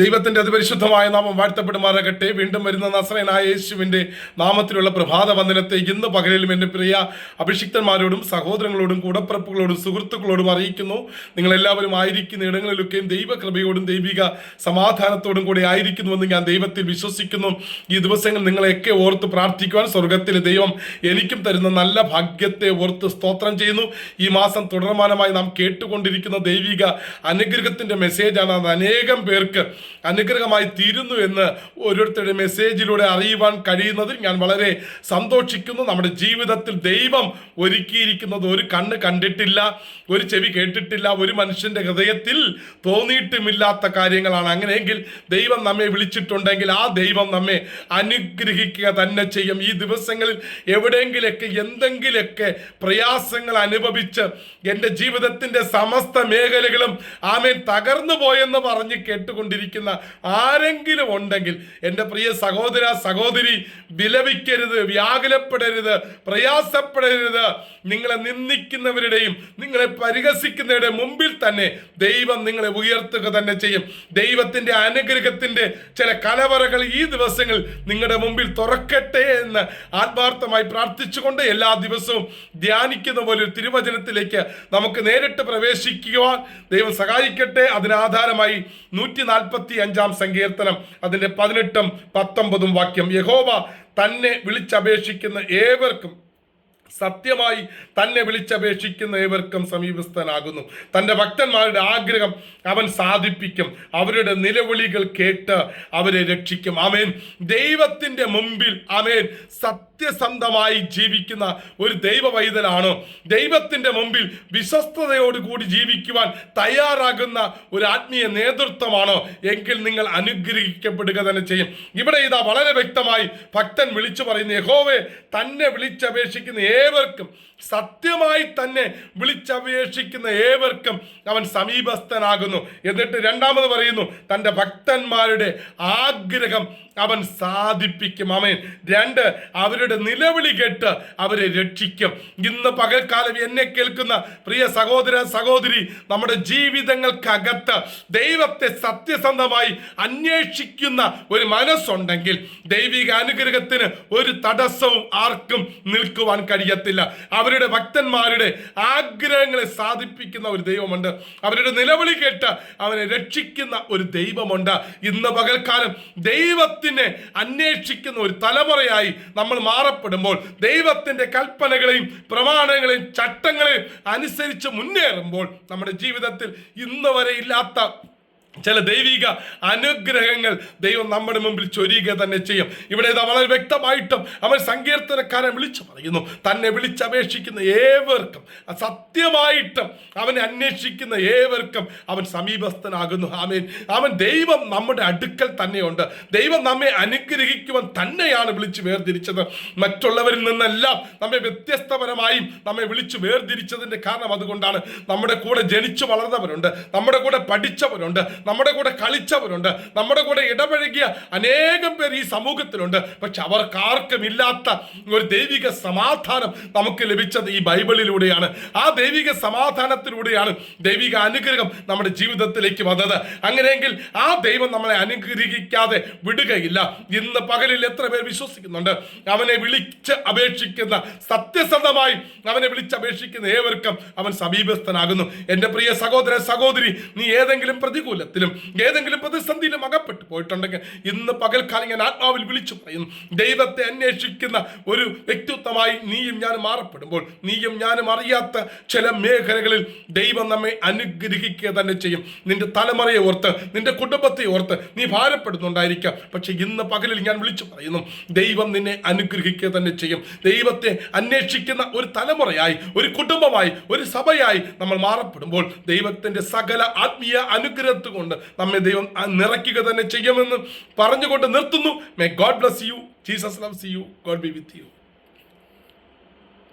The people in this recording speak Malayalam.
ദൈവത്തിന്റെ അതിപരിശുദ്ധമായ നാമം വാഴ്ത്തപ്പെടുമാറാകട്ടെ. വീണ്ടും വരുന്ന നസ്രനായ യേശുവിന്റെ നാമത്തിലുള്ള പ്രഭാത വന്ദനത്തെ ഇന്ന് പകലിലും എന്റെ പ്രിയ അഭിഷിക്തന്മാരോടും സഹോദരങ്ങളോടും കൂടപ്പിറപ്പുകളോടും സുഹൃത്തുക്കളോടും അറിയിക്കുന്നു. നിങ്ങളെല്ലാവരും ആയിരിക്കുന്ന ഇടങ്ങളിലൊക്കെയും ദൈവകൃപയോടും ദൈവിക സമാധാനത്തോടും കൂടി ആയിരിക്കുന്നുവെന്ന് ഞാൻ ദൈവത്തിൽ വിശ്വസിക്കുന്നു. ഈ ദിവസങ്ങൾ നിങ്ങളെയൊക്കെ ഓർത്ത് പ്രാർത്ഥിക്കുവാൻ സ്വർഗത്തിലെ ദൈവം എനിക്കും തരുന്ന നല്ല ഭാഗ്യത്തെ ഓർത്ത് സ്തോത്രം ചെയ്യുന്നു. ഈ മാസം തുടർമാനമായി നാം കേട്ടുകൊണ്ടിരിക്കുന്ന ദൈവിക അനുഗ്രഹത്തിന്റെ മെസ്സേജാണ് അത് അനേകം പേർക്ക് അനുഗ്രഹമായി തീരുന്നു എന്ന് ഓരോരുത്തരുടെ മെസ്സേജിലൂടെ അറിയുവാൻ കഴിയുന്നതിൽ ഞാൻ വളരെ സന്തോഷിക്കുന്നു. നമ്മുടെ ജീവിതത്തിൽ ദൈവം ഒരുക്കിയിരിക്കുന്നത് ഒരു കണ്ണ് കണ്ടിട്ടില്ല ഒരു ചെവി കേട്ടിട്ടില്ല ഒരു മനുഷ്യന്റെ ഹൃദയത്തിൽ തോന്നിയിട്ടുമില്ലാത്ത കാര്യങ്ങളാണ്. അങ്ങനെയെങ്കിൽ ദൈവം നമ്മെ വിളിച്ചിട്ടുണ്ടെങ്കിൽ ആ ദൈവം നമ്മെ അനുഗ്രഹിക്കുക തന്നെ ചെയ്യും. ഈ ദിവസങ്ങളിൽ എവിടെയെങ്കിലൊക്കെ എന്തെങ്കിലുമൊക്കെ പ്രയാസങ്ങൾ അനുഭവിച്ച് എന്റെ ജീവിതത്തിന്റെ സമസ്ത മേഖലകളും ആമേൻ തകർന്നു പോയെന്ന് പറഞ്ഞ് കേട്ടുകൊണ്ടിരിക്കുന്ന ആരെങ്കിലും ഉണ്ടെങ്കിൽ എന്റെ പ്രിയ സഹോദര സഹോദരി വിലപിക്കരുത് വ്യാകുലപ്പെടരുത് പ്രയാസപ്പെടരുത്. നിങ്ങളെ നിന്ദിക്കുന്നവരുടെയും നിങ്ങളെ പരിഹസിക്കുന്നവരുടെ മുമ്പിൽ തന്നെ ദൈവം നിങ്ങളെ ഉയർത്തുക തന്നെ ചെയ്യും. ദൈവത്തിന്റെ അനുഗ്രഹത്തിന്റെ ചില കലവറകൾ ഈ ദിവസങ്ങൾ നിങ്ങളുടെ മുമ്പിൽ തുറക്കട്ടെ എന്ന് ആത്മാർത്ഥമായി പ്രാർത്ഥിച്ചുകൊണ്ട് എല്ലാ ദിവസവും ധ്യാനിക്കുന്ന പോലെ ഒരു തിരുവചനത്തിലേക്ക് നമുക്ക് നേരിട്ട് പ്രവേശിക്കുവാൻ ദൈവം സഹായിക്കട്ടെ. അതിനാധാരമായി നൂറ്റി നാൽപ്പത്തി അഞ്ചാം സങ്കീർത്തനം അതിന്റെ പതിനെട്ടും പത്തൊമ്പതും വാക്യം. യഹോവ തന്നെ വിളിച്ചപേക്ഷിക്കുന്ന ഏവർക്കും സത്യമായി തന്നെ വിളിച്ചപേക്ഷിക്കുന്ന ഏവർക്കും സമീപസ്ഥനാകുന്നു. തന്റെ ഭക്തന്മാരുടെ ആഗ്രഹം അവൻ സാധിപ്പിക്കും. അവരുടെ നിലവിളികൾ കേട്ട് അവരെ രക്ഷിക്കും. ആമേൻ. ദൈവത്തിന്റെ മുമ്പിൽ ആമേൻ സത്യസന്ധമായി ജീവിക്കുന്ന ഒരു ദൈവ പൈതലാണോ ദൈവത്തിന്റെ മുമ്പിൽ വിശ്വസ്തയോടുകൂടി ജീവിക്കുവാൻ തയ്യാറാകുന്ന ഒരു ആത്മീയ നേതൃത്വമാണോ. എങ്കിൽ നിങ്ങൾ അനുഗ്രഹിക്കപ്പെടുക തന്നെ ചെയ്യും. ഇവിടെ ഇതാ വളരെ വ്യക്തമായി ഭക്തൻ വിളിച്ചു പറയുന്ന യഹോവെ തന്നെ വിളിച്ചപേക്ഷിക്കുന്ന ഏവർക്കും സത്യമായി തന്നെ വിളിച്ചപേക്ഷിക്കുന്ന ഏവർക്കും അവൻ സമീപസ്ഥനാകുന്നു. എന്നിട്ട് രണ്ടാമത് പറയുന്നു തന്റെ ഭക്തന്മാരുടെ ആഗ്രഹം അവൻ സാധിപ്പിക്കും അമേൻ രണ്ട് അവരുടെ നിലവിളി കേട്ട് അവരെ രക്ഷിക്കും. ഇന്ന് പകൽക്കാലം എന്നെ കേൾക്കുന്ന പ്രിയ സഹോദര സഹോദരി നമ്മുടെ ജീവിതങ്ങൾക്കകത്ത് ദൈവത്തെ സത്യസന്ധമായി അന്വേഷിക്കുന്ന ഒരു മനസ്സുണ്ടെങ്കിൽ ദൈവിക അനുഗ്രഹത്തിന് ഒരു തടസ്സവും ആർക്കും നിൽക്കുവാൻ കഴിയത്തില്ല. അവരുടെ ഭക്തന്മാരുടെ ആഗ്രഹങ്ങളെ സാധിപ്പിക്കുന്ന ഒരു ദൈവമുണ്ട്. അവരുടെ നിലവിളി കേട്ട് അവനെ രക്ഷിക്കുന്ന ഒരു ദൈവമുണ്ട്. ഇന്ന് പകൽക്കാലം ദൈവത്തിനെ അന്വേഷിക്കുന്ന ഒരു തലമുറയായി നമ്മൾ മാറപ്പെടുമ്പോൾ ദൈവത്തിന്റെ കൽപ്പനകളെയും പ്രമാണങ്ങളെയും ചട്ടങ്ങളെയും അനുസരിച്ച് മുന്നേറുമ്പോൾ നമ്മുടെ ജീവിതത്തിൽ ഇന്ന് വരെ ഇല്ലാത്ത ചില ദൈവിക അനുഗ്രഹങ്ങൾ ദൈവം നമ്മുടെ മുമ്പിൽ ചൊരിയുക തന്നെ ചെയ്യും. ഇവിടെ ഇതാ വളരെ വ്യക്തമായിട്ടും അവൻ സങ്കീർത്തനക്കാരെ വിളിച്ചു പറയുന്നു. തന്നെ വിളിച്ചപേക്ഷിക്കുന്ന ഏവർക്കും സത്യമായിട്ടും അവനെ അന്വേഷിക്കുന്ന ഏവർക്കും അവൻ സമീപസ്ഥനാകുന്നു. ആമേൻ. അവൻ ദൈവം നമ്മുടെ അടുക്കൽ തന്നെയുണ്ട്. ദൈവം നമ്മെ അനുഗ്രഹിക്കുവാൻ തന്നെയാണ് വിളിച്ച് വേർതിരിച്ചത്. മറ്റുള്ളവരിൽ നിന്നെല്ലാം നമ്മെ വ്യത്യസ്തപരമായും നമ്മെ വിളിച്ചു വേർതിരിച്ചതിന്റെ കാരണം അതുകൊണ്ടാണ് നമ്മുടെ കൂടെ ജനിച്ചു വളർന്നവരുണ്ട് നമ്മുടെ കൂടെ പഠിച്ചവരുണ്ട് നമ്മുടെ കൂടെ കളിച്ചവരുണ്ട്. നമ്മുടെ കൂടെ ഇടപഴകിയ അനേകം പേർ ഈ സമൂഹത്തിലുണ്ട്. പക്ഷെ അവർക്കാർക്കും ഇല്ലാത്ത ഒരു ദൈവിക സമാധാനം നമുക്ക് ലഭിച്ചത് ഈ ബൈബിളിലൂടെയാണ്. ആ ദൈവിക സമാധാനത്തിലൂടെയാണ് ദൈവിക അനുഗ്രഹം നമ്മുടെ ജീവിതത്തിലേക്ക് വന്നത്. അങ്ങനെയെങ്കിൽ ആ ദൈവം നമ്മളെ അനുഗ്രഹിക്കാതെ വിടുകയില്ല. ഇന്ന് പകലിൽ എത്ര പേർ വിശ്വസിക്കുന്നുണ്ട്? അവനെ വിളിച്ച് അപേക്ഷിക്കുന്ന സത്യസന്ധമായി അവനെ വിളിച്ച് അപേക്ഷിക്കുന്ന ഏവർക്കും അവൻ സമീപസ്ഥനാകുന്നു. എന്റെ പ്രിയ സഹോദര സഹോദരി നീ ഏതെങ്കിലും പ്രതികൂലത്തിലും ഏതെങ്കിലും പ്രതിസന്ധിയിലും അകപ്പെട്ടു പോയിട്ടുണ്ടെങ്കിൽ ഇന്ന് പകൽക്കാലം ഞാൻ ആത്മാവിൽ വിളിച്ചു പറയുന്നു ദൈവത്തെ അന്വേഷിക്കുന്ന ഒരു വ്യക്തിത്വമായി നീയും ഞാനും മാറപ്പെടുമ്പോൾ നീയും ഞാനും അറിയാത്ത ചില മേഖലകളിൽ ദൈവം നമ്മെ അനുഗ്രഹിക്കുക തന്നെ ചെയ്യും. നിന്റെ തലമുറയെ ഓർത്ത് നിന്റെ കുടുംബത്തെ ഓർത്ത് നീ ഭാരപ്പെടുന്നുണ്ടായിരിക്കാം. പക്ഷെ ഇന്ന് പകലിൽ ഞാൻ വിളിച്ചു പറയുന്നു ദൈവം നിന്നെ അനുഗ്രഹിക്കുക തന്നെ ചെയ്യും. ദൈവത്തെ അന്വേഷിക്കുന്ന ഒരു തലമുറയായി ഒരു കുടുംബമായി ഒരു സഭയായി നമ്മൾ മാറപ്പെടുമ്പോൾ ദൈവത്തിന്റെ സകല ആത്മീയ അനുഗ്രഹത്ത് കൊണ്ട് നമ്മെ ദൈവം നിറയ്ക്കുക തന്നെ ചെയ്യുമെന്ന് പറഞ്ഞുകൊണ്ട് നിർത്തുന്നു. May God bless you Jesus loves you God be with you